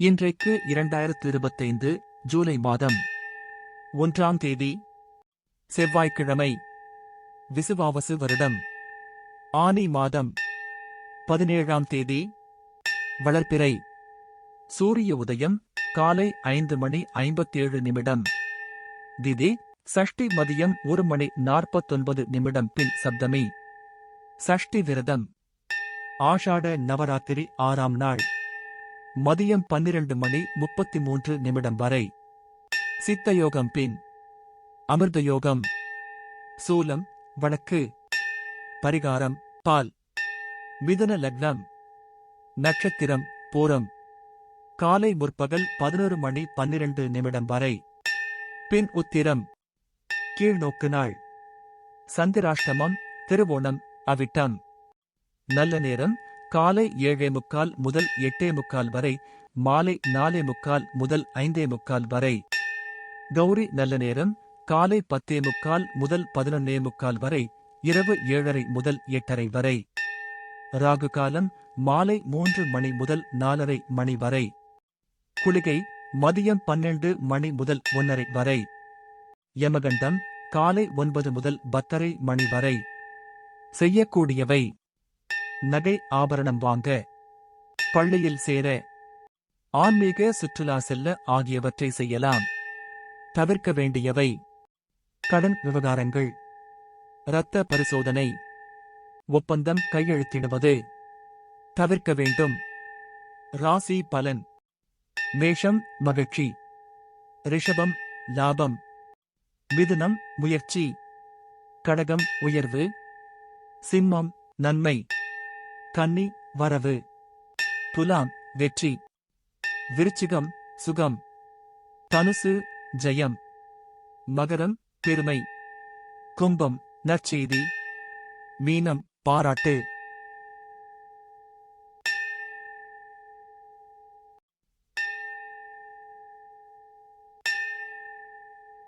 இன்றைக்கு இரண்டாயிரத்து இருபத்தைந்து ஜூலை மாதம் ஒன்றாம் தேதி செவ்வாய்க்கிழமை விசுவாவசு வருடம். ஆனி மாதம் பதினேழாம் தேதி வளர்ப்பிறை சூரிய உதயம் காலை ஐந்து மணி ஐம்பத்தேழு நிமிடம். திதி சஷ்டி மதியம் ஒரு மணி நாற்பத்தொன்பது நிமிடம் பின் சப்தமி. சஷ்டி விரதம். ஆஷாட நவராத்திரி ஆறாம் நாள். மதியம் பன்னிரண்டு மணி முப்பத்தி மூன்று நிமிடம் வரை. சித்த யோகம் பின். அமிர்த யோகம் சூலம் வழக்கு. பரிகாரம் பால். மிதன லக்னம். நட்சத்திரம் பூரம். காலை முற்பகல் பதினொரு மணி பன்னிரண்டு நிமிடம் வரை. பின் உத்திரம். கீழ்நோக்கு நாள். சந்திராஷ்டமம் திருவோணம் அவிட்டம். நல்ல நேரம் காலை ஏழே முக்கால் முதல் எட்டே முக்கால் வரை மாலை நாலே முக்கால் முதல் ஐந்தே முக்கால் வரை. கௌரி நல்ல நேரம் காலை பத்தே முக்கால் முதல் பதினொன்னே முக்கால் வரை இரவு ஏழரை முதல் எட்டரை வரை. ராகு காலம் மாலை மூன்று மணி முதல் நாலரை மணி வரை. குளிகை மதியம் பன்னெண்டு மணி முதல் ஒன்னரை வரை. யமகண்டம் காலை ஒன்பது முதல் பத்தரை மணி வரை. செய்யக்கூடியவை. நகை ஆபரணம் வாங்க பள்ளியில் சேர ஆன்மீக சுற்றுலா செல்ல ஆகியவற்றை செய்யலாம். தவிர்க்க வேண்டியவை கடன் விவகாரங்கள் இரத்த பரிசோதனை ஒப்பந்தம் கையெழுத்திடுவது தவிர்க்க வேண்டும். ராசி பலன் மேஷம் மகிழ்ச்சி ரிஷபம் லாபம் மிதுனம் முயற்சி கடகம் உயர்வு சிம்மம் நன்மை. கன்னி வரவு. துலாம் வெற்றி. விருச்சிகம் சுகம். தனுசு ஜெயம். மகரம் பெருமை. கும்பம் நற்செய்தி. மீனம் பாராட்டு.